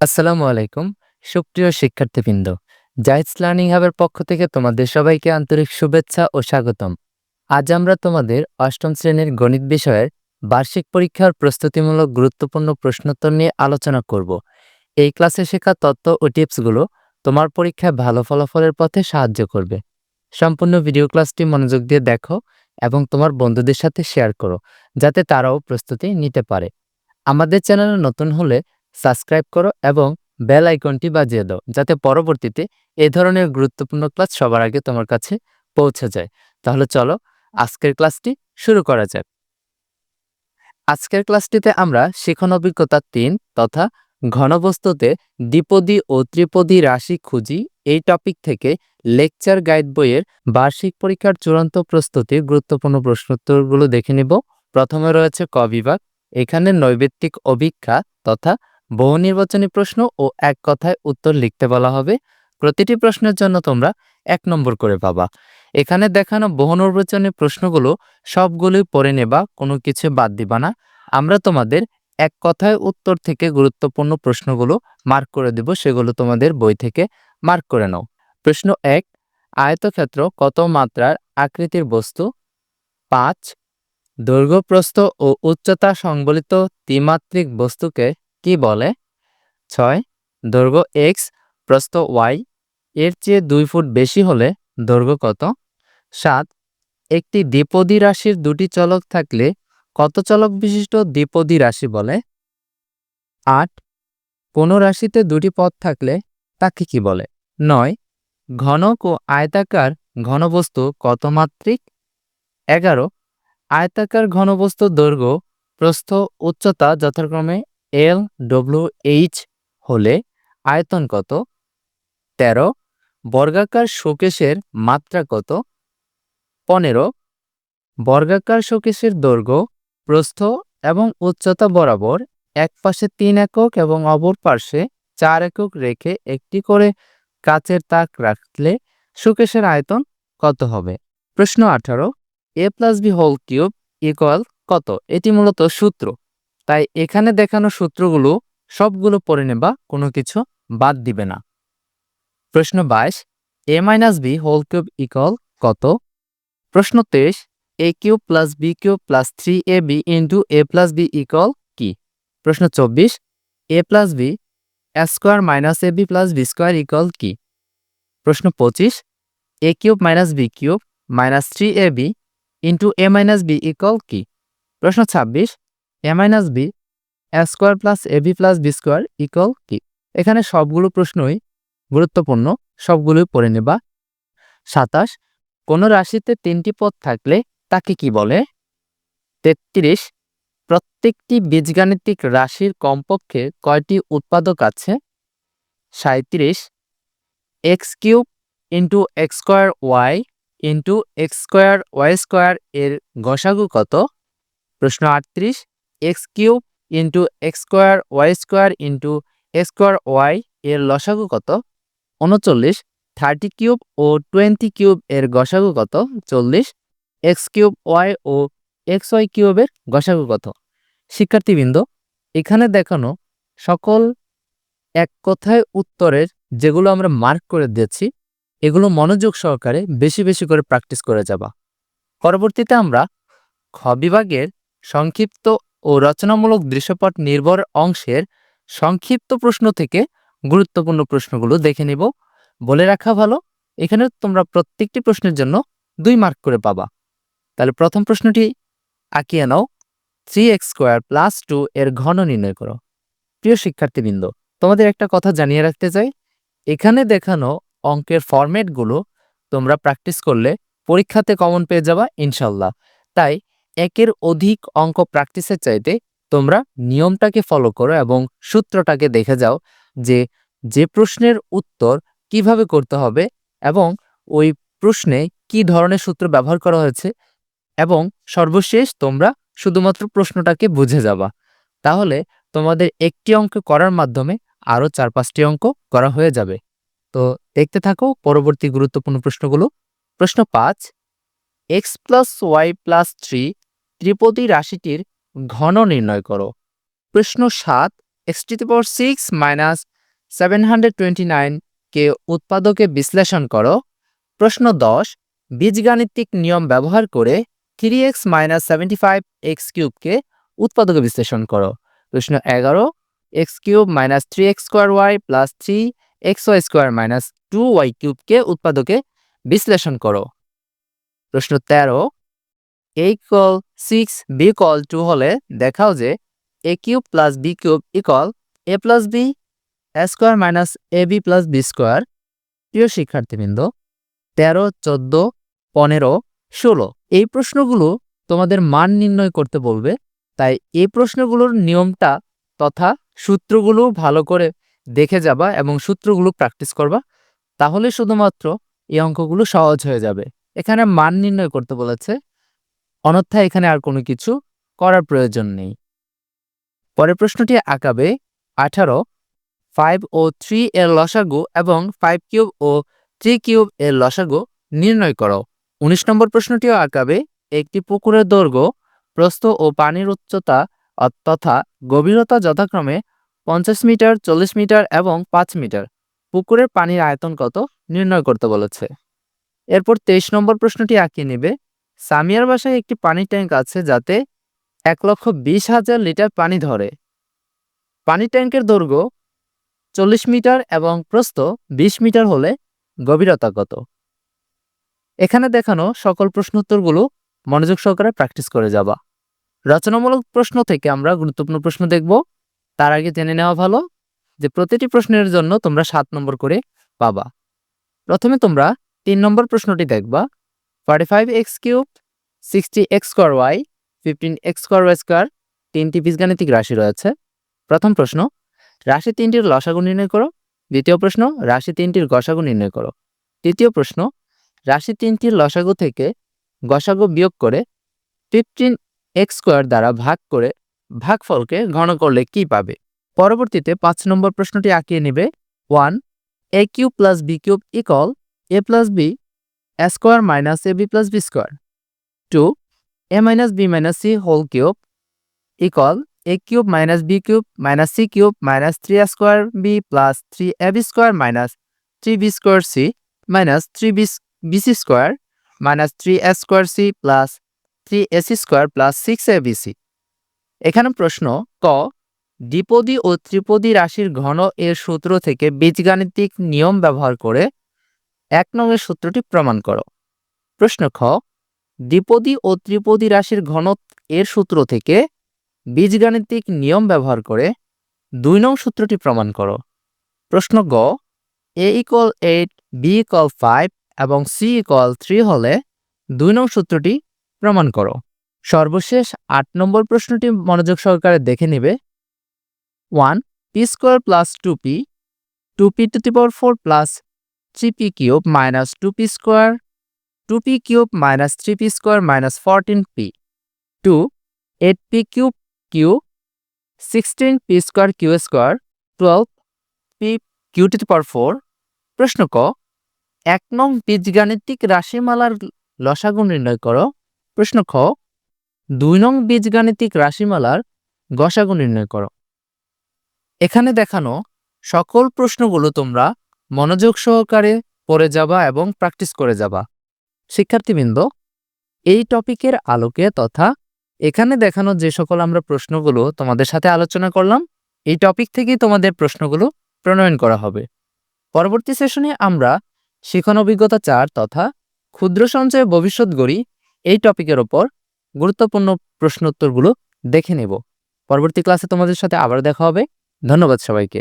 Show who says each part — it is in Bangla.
Speaker 1: আসসালামু আলাইকুম, সুপ্রিয় শিক্ষার্থীবৃন্দ। জাইটস লার্নিং হাবের পক্ষ থেকে তোমাদের সবাইকে আন্তরিক শুভেচ্ছা ও স্বাগতম। আজ আমরা তোমাদের অষ্টম শ্রেণির গণিত বিষয়ের বার্ষিক পরীক্ষার প্রস্তুতিমূলক গুরুত্বপূর্ণ প্রশ্নোত্তর নিয়ে আলোচনা করব। এই ক্লাসে শেখা তথ্য ও টিপসগুলো তোমার পরীক্ষায় ভালো ফলাফলের পথে সাহায্য করবে। সম্পূর্ণ ভিডিও ক্লাসটি মনোযোগ দিয়ে দেখো এবং তোমার বন্ধুদের সাথে শেয়ার করো, যাতে তারাও প্রস্তুতি নিতে পারে। আমাদের চ্যানেলে নতুন হলে সাবস্ক্রাইব করো এবং বেল আইকনটি বাজিয়ে দাও, যাতে পরবর্তীতে এ ধরনের গুরুত্বপূর্ণ ক্লাস সবার আগে তোমার কাছে পৌঁছে যায়। তাহলে চলো আজকের ক্লাসটি শুরু করা যাক। আজকের ক্লাসটিতে আমরা শিখন অভিজ্ঞতা তিন তথা ঘনবস্তুতে দ্বিপদী ও ত্রিপদী রাশি খুঁজি। এই টপিক থেকে লেকচার গাইড বইয়ের বার্ষিক পরীক্ষার চূড়ান্ত প্রস্তুতির গুরুত্বপূর্ণ প্রশ্নোত্তরগুলো দেখে নিব। প্রথমে রয়েছে ক বিভাগ, এখানে নৈবেত্তিক অভিক্ষা তথা বহু নির্বাচনী প্রশ্ন ও এক কথায় উত্তর লিখতে বলা হবে। প্রতিটি প্রশ্নের জন্য তোমরা এক নম্বর করে পাবা। এখানে দেখানো বহু নির্বাচনী প্রশ্নগুলো সবগুলোই পড়ে নেবা, কোনো কিছু বাদ দিবা না। আমরা তোমাদের এক কথায় উত্তর থেকে গুরুত্বপূর্ণ প্রশ্নগুলো মার্ক করে দেব, সেগুলো তোমাদের বই থেকে মার্ক করে নাও। প্রশ্ন এক, আয়তক্ষেত্র কত মাত্রার আকৃতির বস্তু? পাঁচ দৈর্ঘ্য প্রস্থ ও উচ্চতা সংবলিত ত্রিমাত্রিক বস্তুকে কি বলে? ছয়, দৈর্ঘ্য এক্স প্রস্থ ওয়াই এর চেয়ে দুই ফুট বেশি হলে দৈর্ঘ্য কত? সাত, একটি দ্বিপদী রাশির দুটি চলক থাকলে কত চলক বিশিষ্ট দ্বিপদী রাশি বলে? আট, কোনো রাশিতে দুটি পথ থাকলে তাকে কি বলে? নয়, ঘনক ও আয়তাকার ঘনবস্তু কত মাত্রিক? এগারো, আয়তাকার ঘনবস্তুর দৈর্ঘ্য প্রস্থ উচ্চতা যথাক্রমে এল ডব্লিউ এইচ হলে আয়তন কত? তেরো। বর্গাকার শোকেশের মাত্রা কত? পনেরো। বর্গাকার শোকেশের দৈর্ঘ্য, প্রস্থ এবং উচ্চতা বরাবর এক পাশে তিন একক এবং অপর পার্শ্বে চার একক রেখে একটি করে কাচের তাক রাখলে শোকেশের আয়তন কত হবে? প্রশ্ন আঠারো। A plus B whole cube equal কত? এটি মূলত সূত্র। তাই এখানে দেখানো সূত্রগুলো সবগুলো পড়ে নেবা, কোনো কিছু বাদ দিবে না। প্রশ্ন বাইশ A minus B whole cube equal কত? প্রশ্ন তেইশ A cube plus B cube plus three A B into A plus B equal কি? প্রশ্ন চব্বিশ A plus B square minus A B plus B square equal কি? প্রশ্ন পঁচিশ A cube minus B cube minus three A B into A minus B equal কি? প্রশ্ন ছাব্বিশ A minus B square plus A B plus B square equal কি এখানে সবগুলো প্রশ্নই গুরুত্বপূর্ণ, সবগুলোই পড়ে নেবা। সাতাশ, কোনো রাশিতে তিনটি পদ থাকলে তাকে কি বলে? তেত্রিশ, প্রত্যেকটি বীজগাণিতিক রাশির কমপক্ষে কয়টি উৎপাদক আছে? সাঁত্রিশ X cube into X square Y into X square Y square এর গসাগু কত? প্রশ্ন আটত্রিশ X cube into X square Y square into X square Y এর লসাগু কত? উনচল্লিশ। থার্টি কিউব ও টোয়েন্টি কিউব এর গসাগু কত? চল্লিশ। এক্স কিউব ওয়াই ও এক্স ওয়াই কিউবের গসাগু কত? শিক্ষার্থীবৃন্দ, এখানে দেখানো সকল এক কথায় উত্তরের যেগুলো আমরা মার্ক করে দিয়েছি, এগুলো মনোযোগ সহকারে বেশি বেশি করে প্র্যাকটিস করে যাবা। পরবর্তীতে আমরা খ বিভাগের সংক্ষিপ্ত ও রচনামূলক দৃশ্যপট নির্ভর অংশের সংক্ষিপ্ত প্রশ্ন থেকে গুরুত্বপূর্ণ প্রশ্নগুলো দেখে নিব। বলে রাখা ভালো, এখানে তোমরা প্রত্যেকটি প্রশ্নের জন্য দুই মার্ক করে পাবা। তাহলে প্রথম প্রশ্নটি আঁকিয়ে নাও। Three X square plus two এর ঘন নির্ণয় করো। প্রিয় শিক্ষার্থীবৃন্দ, তোমাদের একটা কথা জানিয়ে রাখতে চাই। এখানে দেখানো অঙ্কের ফরম্যাটগুলো তোমরা প্র্যাকটিস করলে পরীক্ষাতে কমন পেয়ে যাবা, ইনশাল্লাহ। তাই একের অধিক অঙ্ক প্র্যাকটিসের চাইতে তোমরা নিয়মটাকে ফলো করো এবং সূত্রটাকে দেখে যাও যে যে প্রশ্নের উত্তর কীভাবে করতে হবে এবং ওই প্রশ্নে কি ধরনের সূত্র ব্যবহার করা হয়েছে এবং সর্বশেষ তোমরা শুধুমাত্র প্রশ্নটাকে বুঝে যাবা। তাহলে তোমাদের একটি অঙ্ক করার মাধ্যমে আরও চার পাঁচটি অঙ্ক করা হয়ে যাবে। তো দেখতে থাকো পরবর্তী গুরুত্বপূর্ণ প্রশ্নগুলো। প্রশ্ন পাঁচ X plus Y plus three ত্রিপদী রাশিটির ঘন নির্ণয় করো। প্রশ্ন সাত X two power six minus seven hundred twenty নাইনকে উৎপাদকে বিশ্লেষণ করো। প্রশ্ন দশ, বীজগাণিতিক নিয়ম ব্যবহার করে three X minus seventy five X কিউবকে উৎপাদকে বিশ্লেষণ করো। প্রশ্ন এগারো X cube minus three X square Y plus three X Y square minus two Y কিউবকে উৎপাদকে বিশ্লেষণ করো। প্রশ্ন তেরো এ কল সিক্স বি কল টু হলে দেখাও যে A cube plus B cube equal A plus B square minus A B plus B square প্রিয় শিক্ষার্থীবৃন্দ, তেরো, চোদ্দ, পনেরো, ষোলো, এই প্রশ্নগুলো তোমাদের মান নির্ণয় করতে বলবে। তাই এই প্রশ্নগুলোর নিয়মটা তথা সূত্রগুলো ভালো করে দেখে যাবা এবং সূত্রগুলো প্র্যাকটিস করবা। তাহলে শুধুমাত্র এই অঙ্কগুলো সহজ হয়ে যাবে। এখানে মান নির্ণয় করতে বলেছে অন্যথায় এখানে আর কোনো কিছু করার প্রয়োজন নেই। পরের প্রশ্নটি আঁকাবে, আঠারো ফাইভ ও থ্রি এর লসাগু এবং ফাইভ কিউব ও থ্রি কিউব এর লসাগু নির্ণয় করো। উনিশ নম্বর প্রশ্নটিও আঁকাবে, একটি পুকুরের দৈর্ঘ্য, প্রস্থ ও পানির উচ্চতা তথা গভীরতা যথাক্রমে পঞ্চাশ মিটার, চল্লিশ মিটার এবং পাঁচ মিটার। পুকুরের পানির আয়তন কত নির্ণয় করতে বলেছে। এরপর তেইশ নম্বর প্রশ্নটি আঁকিয়ে নেবে সামিয়ার বাসায় একটি পানি ট্যাঙ্ক আছে যাতে এক লক্ষ বিশ হাজার লিটার পানি ধরে। পানি ট্যাঙ্কের দৈর্ঘ্য চল্লিশ মিটার এবং প্রস্থ বিশ মিটার হলে গভীরতা কত এখানে দেখানো সকল প্রশ্নোত্তরগুলো মনোযোগ সহকারে প্র্যাকটিস করে যাবা। রচনামূলক প্রশ্ন থেকে আমরা গুরুত্বপূর্ণ প্রশ্ন দেখব। তার আগে জেনে নেওয়া ভালো যে প্রতিটি প্রশ্নের জন্য তোমরা সাত নম্বর করে পাবা। প্রথমে তোমরা তিন নম্বর প্রশ্নটি দেখবা। Forty five X cube sixty X square Y fifteen X square Y square তিনটি বীজগাণিতিক রাশি রয়েছে। প্রথম প্রশ্ন, রাশি তিনটির লসাগু নির্ণয় করো। দ্বিতীয় প্রশ্ন, রাশি তিনটির গসাগু নির্ণয় করো। তৃতীয় প্রশ্ন, রাশি তিনটির লসাগু থেকে গসাগু বিয়োগ করে ফিফটিন এক্স স্কোয়ার দ্বারা ভাগ করে ভাগফলকে ঘন করলে কি পাবে? পরবর্তীতে পাঁচ নম্বর প্রশ্নটি আঁকিয়ে নেবে। One A cube plus B cube equal A plus B square minus A B plus B square. Two, A minus B minus C whole cube equal A cube minus B cube minus C cube minus three A square B plus three A B square minus three B square C minus three B B C square minus three A square C plus three A C square plus six A B C. এখানে প্রশ্ন, ক, দ্বিপদী ও ত্রিপদী রাশির ঘন এর সূত্র থেকে বীজগাণিতিক নিয়ম ব্যবহার করে এক নংয়ের সূত্রটি প্রমাণ করো। প্রশ্ন খ, দ্বিপদী ও ত্রিপদী রাশির ঘন এর সূত্র থেকে বীজগাণিতিক নিয়ম ব্যবহার করে দুই নং সূত্রটি প্রমাণ করো। প্রশ্ন গ, A equal eight, B equal five এবং সি ইকল থ্রি হলে দুই নং সূত্রটি প্রমাণ করো। সর্বশেষ আট নম্বর প্রশ্নটি মনোযোগ সহকারে দেখে নিবে। One, P square plus two P two P two the power four plus three P cube minus two P square two P cube minus three P square minus fourteen P two eight P cube Q sixteen P square Q square twelve P Q four প্রশ্ন ক এক নং বীজগাণিতিক রাশিমালার লসাগু নির্ণয় করো। প্রশ্ন খ দুই নং বীজগাণিতিক রাশিমালার গসাগু নির্ণয় করো। এখানে দেখানো সকল প্রশ্নগুলো তোমরা মনোযোগ সহকারে পড়ে যাবা এবং প্র্যাকটিস করে যাবা। শিক্ষার্থীবৃন্দ, এই টপিকের আলোকে তথা এখানে দেখানো যে সকল আমরা প্রশ্নগুলো তোমাদের সাথে আলোচনা করলাম, এই টপিক থেকেই তোমাদের প্রশ্নগুলো প্রণয়ন করা হবে। পরবর্তী সেশনে আমরা শিখন অভিজ্ঞতা চার তথা ক্ষুদ্র সঞ্চয় ভবিষ্যৎ গড়ি এই টপিকের ওপর গুরুত্বপূর্ণ প্রশ্নোত্তরগুলো দেখে নেব। পরবর্তী ক্লাসে তোমাদের সাথে আবার দেখা হবে। ধন্যবাদ সবাইকে।